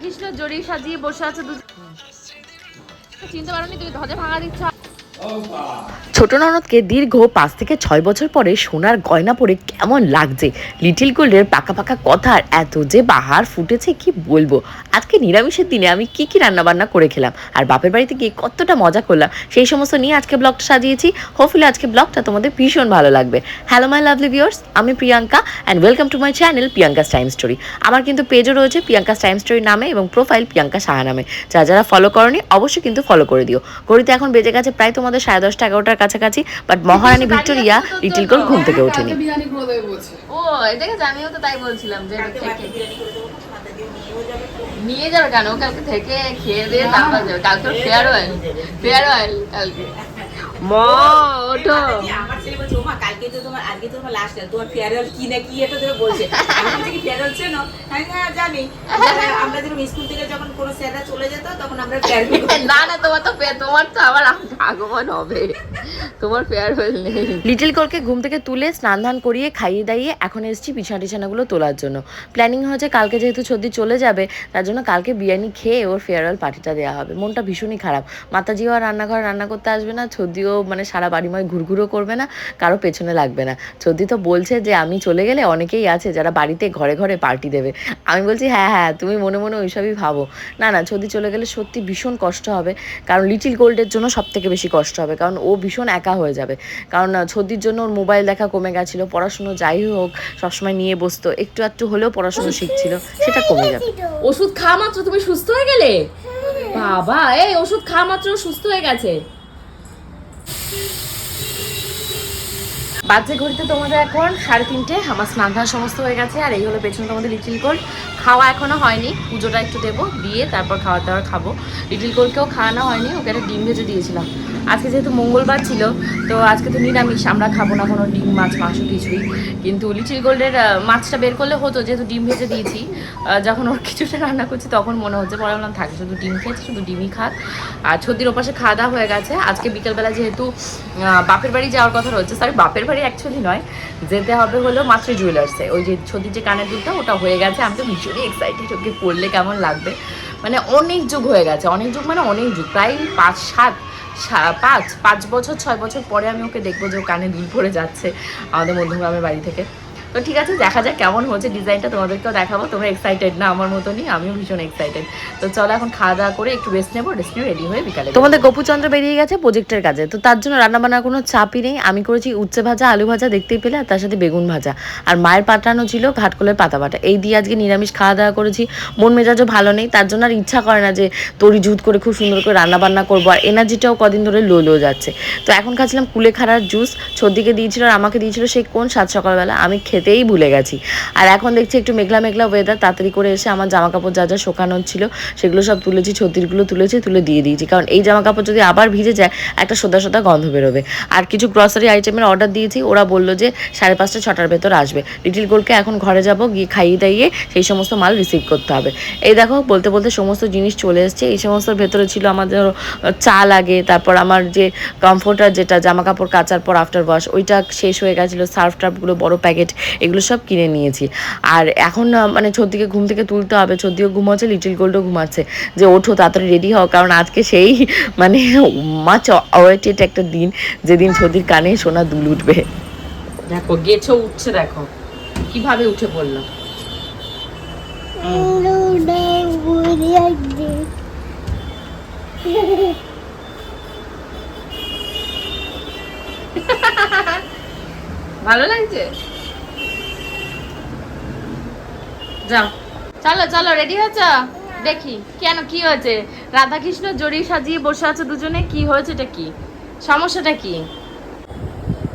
কৃষ্ণ জড়ি সাজিয়ে বসে আছে চিন্তা পারোনি তুই ধজে ভাঙা দিচ্ছ। ছোট ননদকে দীর্ঘ পাঁচ থেকে ছয় বছর পরে সোনার গয়না পরে কেমন লাগছে? লিটিল গোল্ডের পাকা পাকা কথার এত যে বাহার ফুটেছে, কি বলব? আজকে নিরামিষের দিনে আমি কি কি রান্না বান্না করে খেলাম? আর বাপের বাড়িতে গিয়ে কতটা মজা করলাম, সেই সমস্ত নিয়ে আজকে ব্লগটা সাজিয়েছি। হোপফুলি আজকে ব্লগটা তোমাদের ভীষণ ভালো লাগবে। হ্যালো মাই লাভলি ভিউয়ার্স আমি Priyanka and welcome to my channel Priyanka's time story আমার কিন্তু পেজও রয়েছে প্রিয়াঙ্কাস টাইম স্টোরি নামে এবং প্রোফাইল প্রিয়াঙ্কা সাহা নামে। যারা যারা ফলো করনি, অবশ্যই কিন্তু ফলো করে দিও। ঘড়িতে এখন বেজে গেছে প্রায় তোমাদের সাড়ে দশটা এগারোটার কাছাকাছি বাট মহারানী ভিক্টোরিয়া লিটিল গোল ঘুম থেকে ওঠেনি। বিরিয়ানি করে দেবে বলছে। ও দেখেছ আমিও তো তাই বলছিলাম যে নিয়ে যাবে কেন? ও কালকে থেকে খেয়ে দিয়ে তারপর যাবে। কালকে ফেয়ার অয়েল ফেয়ার অয়েল কালকে। মা ওঠো আমার ছেলে বলছে ওমা কালকে তো তোমার আজকে তো তোমার লাস্ট তোমার ফেয়ারওয়েল কি না কি এটা তুমি বলছে। আমি বলছি কি ফেয়ারওয়েল চেনো? আমি হ্যাঁ জানি। আমরা যখন স্কুল থেকে যখন কোনো স্যাররা চলে যেত তখন আমরা ফেয়ারওয়েল না না তোমার তো তোমার তো আবার আগমন হবে। তোমার ফেয়ার নেই। লিটিল কোলকে ঘুম থেকে তুলে স্নান ধান করিয়ে খাইয়ে দাইয়ে এখন এসেছি বিছানা টিছানাগুলো তোলার জন্য। প্ল্যানিং হয়েছে কালকে যেহেতু সর্দি চলে যাবে তার জন্য কালকে বিরিয়ানি খেয়ে ওর ফেয়ারওয়েল পার্টিটা দেওয়া হবে। মনটা ভীষণই খারাপ। মাতাজিও আর রান্নাঘরে রান্না করতে আসবে না সর্দিও মানে সারা বাড়িময় ঘুরঘুরও করবে না কারও পেছনে লাগবে না। সর্দি তো বলছে যে আমি চলে গেলে অনেকেই আছে যারা বাড়িতে ঘরে ঘরে পার্টি দেবে। আমি বলছি হ্যাঁ হ্যাঁ তুমি মনে মনে ওইসবই ভাবো। না না সর্দি চলে গেলে সত্যি ভীষণ কষ্ট হবে কারণ লিটিল গোল্ডের জন্য সব থেকে বেশি কষ্ট হবে কারণ ও ভীষণ একা হয়ে যাবে। কারণ সর্দির জন্য ওর মোবাইল দেখা কমে গেছিল পড়াশুনো যাই হোক সবসময় নিয়ে বসতো একটু একটু হলেও পড়াশুনো শিখছিল সেটা কমে যাবে। ওষুধ খাওয়া মাত্র তুমি সুস্থ হয়ে গেলে? বাবা এই ওষুধ খাওয়া মাত্র সুস্থ হয়ে গেছে। বাজে ঘড়িতে তোমাদের এখন সাড়ে তিনটে আমার স্নান ধান সমস্ত হয়ে গেছে, আর এই হলো পেছনে তোমাদের লিটিল কোল্ড খাওয়া এখনও হয়নি, পুজোটা একটু দেবো, দিয়ে তারপর খাওয়া দাওয়ার খাব। লিটিল কোল্ডকেও খাওয়ানো হয়নি, ওকে একটা ডিম ভেজে দিয়েছিলাম। আজকে যেহেতু মঙ্গলবার ছিল, তো আজকে তো নিরামিষ, আমরা খাব না কোনো ডিম, মাছ, মাংস কিছুই। কিন্তু লিটিল গোল্ডের মাছটা বের করলে হতো, যেহেতু ডিম ভেজে দিয়েছি যখন ওর কিছুটা রান্না করছি তখন মনে হচ্ছে, পরে বললাম, থাকে, শুধু ডিম খেয়েছে, শুধু ডিমই খাক আর ছদির ওপাশে খাওয়া দাওয়া হয়ে গেছে। আজকে বিকেলবেলা যেহেতু বাপের বাড়ি যাওয়ার কথা রয়েছে সরি বাপের বাড়ি অ্যাকচুয়ালি নয়, যেতে হবে হলো মাত্র জুয়েলার্সে ওই যে ছদির যে কানের দুধটা ওটা হয়ে গেছে। আমি তো ভীষণই এক্সাইটেড ওকে পড়লে কেমন লাগবে? মানে অনেক যুগ হয়ে গেছে, অনেক যুগ মানে অনেক যুগ, প্রায় পাঁচ সাত পাঁচ পাঁচ বছর, ছয় বছর পরে আমি ওকে দেখব যে ও কানে দুল পড়ে যাচ্ছে আমাদের মধ্যমগ্রামের বাড়ি থেকে। তো ঠিক আছে, দেখা যাক কেমন হচ্ছে ডিজাইনটা তোমাদেরকেও দেখাবো। তোমরা এক্সাইটেড না আমার মতনই, আমিও ভীষণ এক্সাইটেড তো চলো এখন খাওয়া দাওয়া করে একটু রেস্ট নেব রেস্ট রেডি হয়ে বিকালে তোমাদের গোপুচন্দ্র বেরিয়ে গেছে প্রজেক্টের কাজে। তো তার জন্য রান্নাবান্নার কোনো চাপই নেই। আমি করেছি উচ্ছে ভাজা, আলু ভাজা দেখতেই পেলে, আর তার সাথে বেগুন ভাজা। আর মায়ের পাঠানো ছিল ঘাটকলের পাতা বাটা। এই দিয়ে আজকে নিরামিষ খাওয়া দাওয়া করেছি। মন মেজাজও ভালো নেই। তার জন্য আর ইচ্ছা করে না যে তরি জুত করে খুব সুন্দর করে রান্না বান্না করব। আর এনার্জিটাও কদিন ধরে লো লো যাচ্ছে। তো এখন খাচ্ছিলাম কুলেখাড়ার জুস ছদিকে দিয়েছিল আর আমাকে দিয়েছিল সেই কোন সাত সকালবেলা। আমি খেতেই ভুলে গেছি। আর এখন দেখছি একটু মেঘলা মেঘলা ওয়েদার তাড়াতাড়ি করে এসে আমার জামা কাপড় যা যা শোকানোর ছিল, সেগুলো সব তুলেছি, ছত্রিশগুলো তুলেছি, তুলে দিয়ে দিয়েছি। কারণ এই জামা কাপড় যদি আবার ভিজে যায়, একটা সোদা সোদা গন্ধ বেরোবে। আর কিছু গ্রসারি আইটেমের অর্ডার দিয়েছি, ওরা বলল যে সাড়ে পাঁচটা, ছটার ভেতর আসবে। লিটিল গোলকে এখন ঘরে যাব, গিয়ে খাইয়ে দাইয়ে সেই সমস্ত মাল রিসিভ করতে হবে। এই দেখো, বলতে বলতে সমস্ত জিনিস চলে এসছে। এই সমস্ত ভেতরে ছিল আমাদের চা লাগে, তারপর আমার যে কমফোর্টার যেটা জামা কাপড় কাচার পর আফটার ওয়াশ ওইটা শেষ হয়ে গেছিল সার্ফ টার্ফগুলো বড় প্যাকেট এগুলো সব কিনে নিয়েছি। আর এখন মানে ছদ্দিকে ঘুম থেকে তুলতে হবে। ছদ্দিও ঘুমাচ্ছে, লিটিল গোল্ডও ঘুমাচ্ছে। যে ওঠো, তাড়াতাড়ি রেডি হও, কারণ আজকে সেই মানে মাছ অওয়েটেড একটা দিন, যেদিন ছদির কানে সোনা দুল উঠবে। দেখো, গেছো, উঠছে, দেখো। কীভাবে উঠে পড়ল? ভালো লাগছে? চলো চলো রেডি হয়েছ? দেখি, কেন, কি হয়েছে? রাধা কৃষ্ণ জড়ি সাজিয়ে বসে আছে দুজনে, কি হয়েছে এটা কি? সমস্যাটা কি?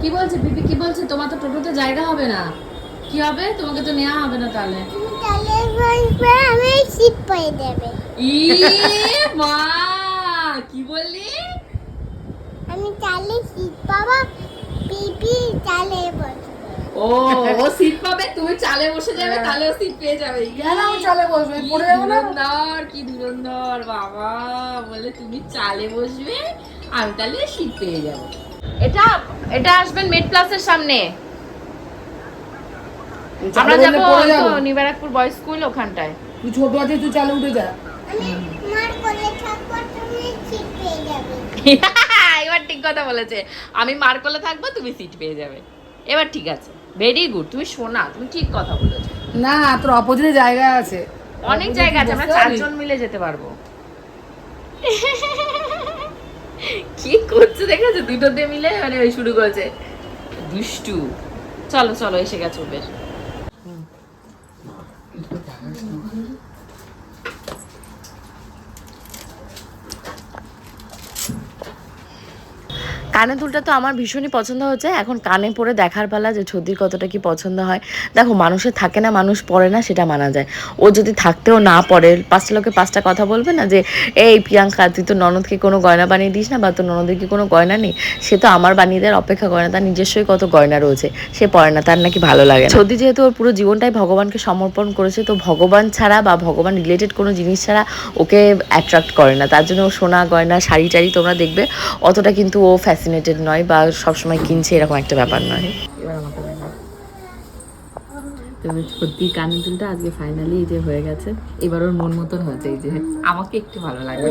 কি বলছে বিপি কি বলছে? তোমার তো টোটোতে জায়গা হবে না। কি হবে? তোমাকে তো নেওয়া হবে না তাহলে। ই মা, কি বললি? আমি চালে শীত পাবো পিপি বসবে ও ও সিট পাবে তুমি চালে বসে যাবে তাহলে সিট পেয়ে যাবে। কেন আমি চালে বসবো? পড়ে যাব না? ধুরন্ধর, কি ধুরন্ধর বাবা বলে তুমি চালে বসবে আমি তাহলে সিট পেয়ে যাব। এটা এটা আসবেন মেড প্লাসের সামনে। আমরা যাব বয়েজ স্কুল ওখানটায়। তুই ছোট আছিস তুই চালে উঠে যা। এবার ঠিক কথা বলেছে। আমি মার কোলে থাকব তুমি সিট পেয়ে যাবে। এবার ঠিক আছে। ভেরি গুড তুমি শোনা তুমি ঠিক কথা বলেছ। না তোর অপোজিটে জায়গা আছে। অনেক জায়গা আছে আমরা চারজন মিলে যেতে পারব। কি করছে দেখেছ? দুটোতে মিলে মানে ওই শুরু করেছে। দুষ্টু। চলো চলো এসে গেছে ওদের। কানে দুলটা তো আমার ভীষণই পছন্দ হচ্ছে এখন কানে পরে দেখার পালা যে ছদির কতটা কি পছন্দ হয়। দেখো মানুষের থাকে না, মানুষ পড়ে না, সেটা মানা যায়। ও যদি থাকতেও না পড়ে পাঁচটা লোকে পাঁচটা কথা বলবে না যে, এই প্রিয়াঙ্কা, তুই তো ননদকে কোনো গয়না বানিয়ে দিস না বা তোর ননদের কি কোনো গয়না নেই? সে তো আমার বানিয়ে দেওয়ার অপেক্ষা করে না, তার নিজস্বই কত গয়না রয়েছে, সে পড়ে না, তার নাকি ভালো লাগে ছদি যেহেতু ওর পুরো জীবনটাই ভগবানকে সমর্পণ করেছে, তো ভগবান ছাড়া বা ভগবান রিলেটেড কোনো জিনিস ছাড়া ওকে অ্যাট্রাক্ট করে না। তার জন্য ও সোনা গয়না শাড়ি টাড়ি তোমরা দেখবে, অতটা কিন্তু ও ফ্যাসিনেটেড নয় বা সবসময় কিনছে এরকম একটা ব্যাপার নয়। এবার আমাকে তবে সত্যি কানের দুলটা আজকে ফাইনালি এই যে হয়ে গেছে। এবার ওর মন মতন হয়েছে এই যে। আমাকে একটু ভালো লাগবে।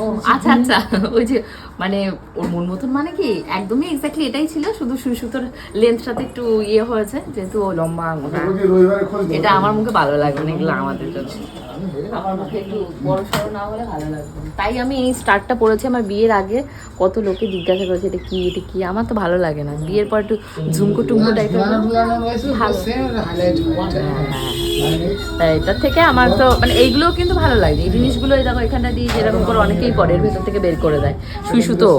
ও আচ্ছা আচ্ছা। ওই যে মানে ওর মন মতন মানে কি? একদমই এক্স্যাক্টলি এটাই ছিল শুধু সুই সুতোর লেন্থটাতে একটু ইয়ে হয়েছে যেহেতু ও লম্বা মোটা। এটা আমার মুখে ভালো লাগবে না এগুলো আমাদের জন্য। আমার মুখে একটু বড় সড়ো না হলে ভালো লাগবে তাই আমি এই স্টার্টটা পড়েছি আমার বিয়ের আগে কত লোকে জিজ্ঞাসা করেছে এটা কি এটা কি আমার তো ভালো লাগে না বিয়ের পর একটু ঝুমকো টুমকো টাইপের তাই এটার থেকে আমার তো মানে এইগুলোও কিন্তু ভালো লাগে এই জিনিসগুলো দেখো এখানটা দিয়ে যেরকম করে অনেকেই করে এর ভেতর থেকে বের করে দেয় সুই সুতো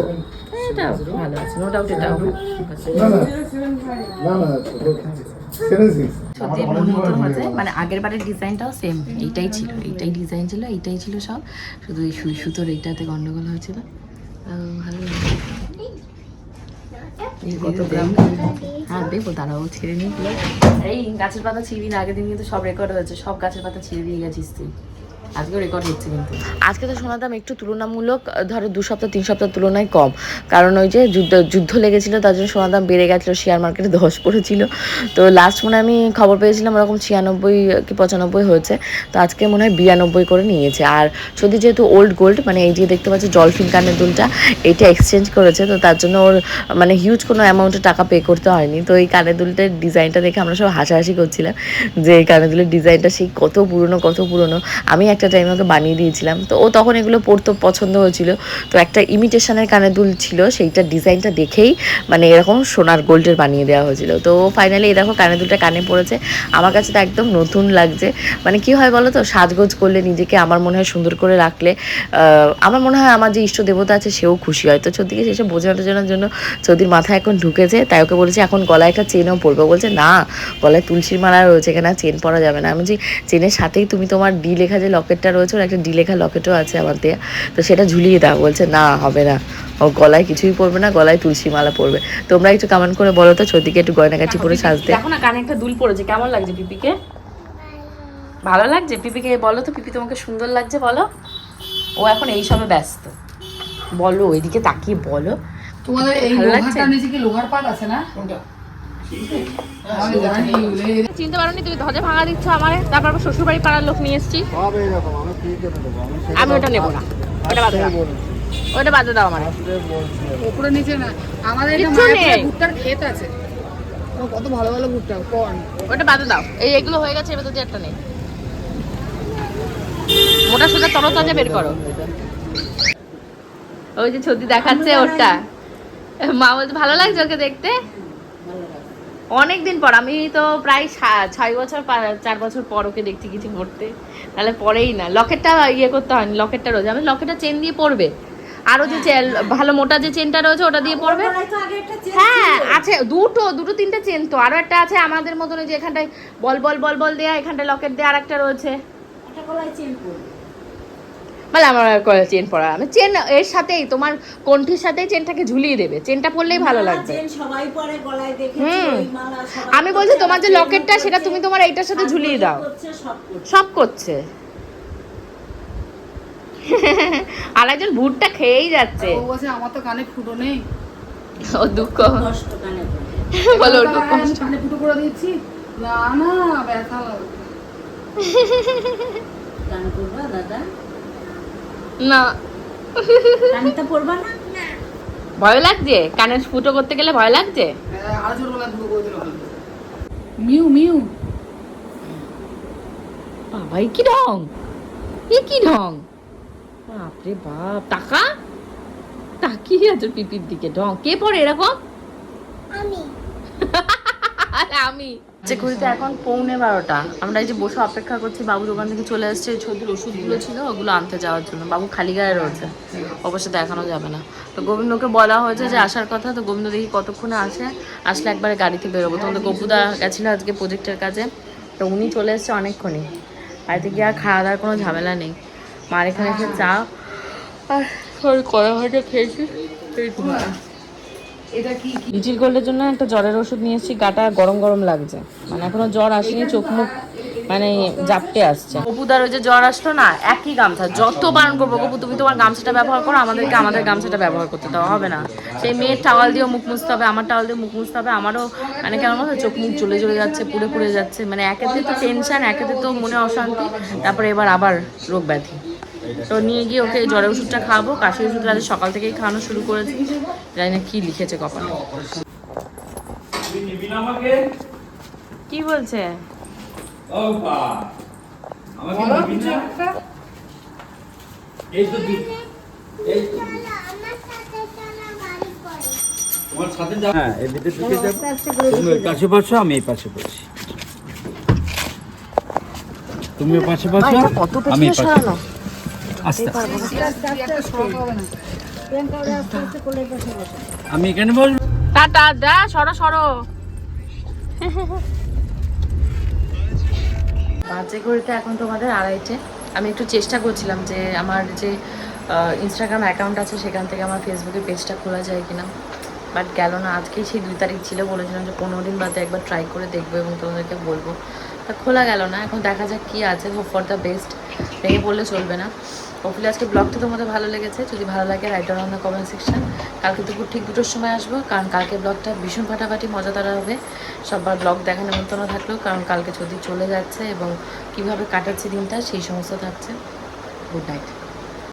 এটা ভালো আছে নো ডাউট আছে সত্যি মন মানে আগের বারের ডিজাইনটাও সেম এইটাই ছিল এইটাই ডিজাইন ছিল এইটাই ছিল সব। শুধু এই সুই সুতোর এইটাতে গন্ডগোল হয়েছিল। ভালো হ্যাঁ দাঁড়াও ছেড়ে এই গাছের পাতা ছিঁড়বি না আগের দিন কিন্তু সব রেকর্ড হয়েছে সব গাছের পাতা ছিঁড়ে দিয়ে গেছিস তুই। আজকেও রেকর্ড হচ্ছে কিন্তু। আজকে তো সোনার দাম একটু তুলনামূলক ধরো দু সপ্তাহ, তিন সপ্তাহ তুলনায় কম। কারণ ওই যে যুদ্ধ যুদ্ধ লেগেছিল, তার জন্য সোনার দাম বেড়ে গেছিল শেয়ার মার্কেটে ধস পড়েছিল। তো লাস্ট মনে আমি খবর পেয়েছিলাম ওরকম ছিয়ানব্বই কি পঁচানব্বই হয়েছে। তো আজকে মনে হয় বিরানব্বই করে নিয়েছে। আর যদি যেহেতু ওল্ড গোল্ড মানে এই যে দেখতে পাচ্ছি জলফিন কানের দুলটা, এটা এক্সচেঞ্জ করেছে, তো তার জন্য ওর মানে হিউজ কোনো অ্যামাউন্টে টাকা পে করতে হয়নি। তো এই কানের দুলটার ডিজাইনটা দেখে আমরা সব হাসাহাসি করছিলাম যে এই কানের দুলের ডিজাইনটা সেই কত পুরনো কত পুরনো। আমি একটা টাইমে ওকে বানিয়ে দিয়েছিলাম। তো ও তখন এগুলো পরতে পছন্দ হয়েছিল। তো একটা ইমিটেশনের কানে দুল ছিল, সেইটা ডিজাইনটা দেখেই মানে এরকম সোনার গোল্ডের বানিয়ে দেওয়া হয়েছিল। তো ফাইনালি দেখো কানের দুলটা কানে পড়েছে। আমার কাছে তো একদম নতুন লাগছে। মানে কি হয় বলো তো সাজগোজ করলে নিজেকে আমার মনে হয় সুন্দর করে রাখলে আমার মনে হয় আমার যে ইষ্ট দেবতা আছে, সেও খুশি হয়। তো চোদ্দিকে সেসব বোঝানোর জন্য চৌদির মাথায় এখন ঢুকেছে। তাই ওকে বলেছে, এখন গলায় একটা চেনও পরবে। বলছে, না, গলায় তুলসীর মালা রয়েছে এখানে চেন পরা যাবে না। আমি যে চেনের সাথেই তুমি তোমার ডি লেখা যে লকেটটা রয়েছে ওর একটা ডি লেখা লকেটও আছে আমার দেয়া। তো সেটা ঝুলিয়ে দাও বলছে না হবে না। ও গলায় কিছুই পরবে না গলায় তুলসী মালা পরবে। তোমরা একটু কমেন্ট করে বলো তো চৌদিকে একটু গয়নাগাটি পরে সাজতে দেখো না কানে একটা দুল পড়েছে কেমন লাগছে পিপিকে? ভালো লাগছে পিপিকে? বলো তো পিপি তোমাকে সুন্দর লাগছে বলো। ও এখন এই সবে ব্যস্ত। বলো ওইদিকে তাকিয়ে বলো। তোমাদের এই নিচে কি লোহার পাট আছে না? এগুলো- চিনতে পারোনি তুমি ধ্বজা ভাঙা দিচ্ছ আমারে তারপর আবার শ্বশুর বাড়ি পাড়ার লোক নিয়ে এসেছি। আমি ওটা নেব না। ওটা বাদে ওটা বাদে দাও আমার। উপরে নিচে না আমাদের। ভুট্টার ক্ষেত আছে। কত ভালো ভালো ভুট্টা কর্ন ওটা বাদে দাও। এই এগুলো হয়ে গেছে এবার যদি একটা নেই। মোটা সোটা তরতাজা বের করো। ওই যে ছবি দেখাচ্ছে ওটা মা বলছে ভালো লাগছে ওকে দেখতে? অনেক দিন পর আমি তো প্রায় ছয় বছর চার বছর পর ওকে দেখছি কিছু পড়তে তাহলে পরেই না লকেটটা ইয়ে করতে হয়নি লকেটটা রয়েছে আমি লকেটটা চেন দিয়ে পড়বে আরও যে চেন ভালো মোটা যে চেনটা রয়েছে ওটা দিয়ে পড়বে হ্যাঁ আছে দুটো দুটো তিনটে চেন তো। আরও একটা আছে আমাদের মতন ওই যে এখানটায় বল বল বল বল দেয়া এখানটায় লকেট দেয়া আর একটা রয়েছে বলে আমার চেন পরা। আমি চেন এর সাথেই তোমার কণ্ঠির সাথেই চেনটাকে ঝুলিয়ে দেবে। চেনটা পরলেই ভালো লাগবে। সবাই পরে গলায় দেখেছি হুম। ওই মালা আমি বলছি তোমার যে লকেটটা সেটা তুমি তোমার এইটার সাথে ঝুলিয়ে দাও। সব করছে। আর একজন ভুট্টা খেয়েই যাচ্ছে। ও বলছে আমার তো কানে ফুটো নেই। ও দুঃখ। কষ্ট কানে বলো ওর কষ্ট। কানে ফুটো করে দিচ্ছি না না ব্যথা লাগবে গান করবা দাদা। না। পড়বা না। ভয় লাগছে? কানে ফুটো করতে গেলে ভয় লাগছে। মিউ মিউ। বাবা কি ঢং? এ কি ঢং? বাপরে বাপ টাকা? তাকিয়ে আছে পিপির দিকে। ঢং? কে পড়ে এরকম? আমি। আমি। যে ঘড়িতে এখন পৌনে বারোটা। আমরা এই যে বসে অপেক্ষা করছি, বাবু দোকান থেকে চলে আসছে ছদির ওষুধগুলো ছিল, ওগুলো আনতে যাওয়ার জন্য। বাবু খালি গায়ে রয়েছে, অবশ্য দেখানো যাবে না। তো গোবিন্দকে বলা হয়েছে যে আসার কথা, তো গোবিন্দ দেখি কতক্ষণে আসে, আসলে একবারে গাড়িতে বেরোবো। তোমাদের গপুদা গেছিল আজকে প্রজেক্টের কাজে, তো উনি চলে এসছে অনেকক্ষণই। বাড়িতে গিয়ে আর খাওয়া দাওয়ার কোনো ঝামেলা নেই। মার এখানে এসে চা, আর কড়া ভাজা খেয়েছি। এটা কি লিচির গোল্ডের জন্য একটা জ্বরের ওষুধ নিয়ে এসেছি গাটা গরম গরম লাগছে। মানে এখনও জ্বর আসেনি চোখ মুখ মানে জাপটে আসছে। গপুদার ওই যে জ্বর আসলো না একই গামছা। যত বারণ করব গপু তুমি তোমার গামছাটা ব্যবহার করো আমাদেরকে আমাদের গামছাটা ব্যবহার করতে দেওয়া হবে না। সেই মেয়ের টাওয়াল দিয়েও মুখ মুছতে হবে আমার টাওয়াল দিয়ে মুখ মুছতে হবে আমারও মানে কেমন বলতো চোখ মুখ জ্বলে জ্বলে যাচ্ছে পুড়ে পুড়ে যাচ্ছে। মানে একেতে তো টেনশন একেতে তো মনে অশান্তি তারপরে এবার আবার রোগ ব্যাধি। তো নিয়ে গিয়ে ওকে জ্বরের ওষুধটা খাওয়াবো। কাশি ওষুধ আজ সকাল থেকেই খাওয়ানো শুরু করেছি। জানি না কি লিখেছে কপালে। কি বলছে? বলো এই তো এই তো চলো আমার সাথে চলো বাড়ি করে তোমার সাথে যা হ্যাঁ এই ভিতরে ঢুকে যাব। তুমি ওই পাশে বসো আমি এই পাশে বসি। তুমি ওই পাশে বসো আমি পাশে সরানো? আস্তে আমি এখানে বসবো। টাটা দা সরো সরো। বাজে ঘড়িতে এখন তোমাদের আড়াইটে। আমি একটু চেষ্টা করছিলাম যে আমার যে ইনস্টাগ্রাম অ্যাকাউন্ট আছে সেখান থেকে আমার ফেসবুকে পেজটা খোলা যায় কিনা। বাট গেল না আজকেই সেই দুই তারিখ ছিল বলেছিলাম যে পনেরো দিন বাদে একবার ট্রাই করে দেখব এবং তোমাদেরকে বলব। তা খোলা গেল না এখন দেখা যাক কী আছে হোপ ফর দ্য বেস্ট ভেঙে পড়লে চলবে না। হোপফুলি আজকে ব্লগটা তোমাদের ভালো লেগেছে, যদি ভালো লাগে write down the comment section কালকে দুপুর ঠিক দুটোর সময় আসব, কারণ কালকে ব্লগটা ভীষণ ফাটাফাটি মজাদার হবে। সবার ব্লগ দেখার নিমন্ত্রণ থাকলেও কারণ কালকে যদি চলে যাচ্ছে এবং কীভাবে কাটাচ্ছে দিনটা, সেই সমস্ত থাকছে। Good night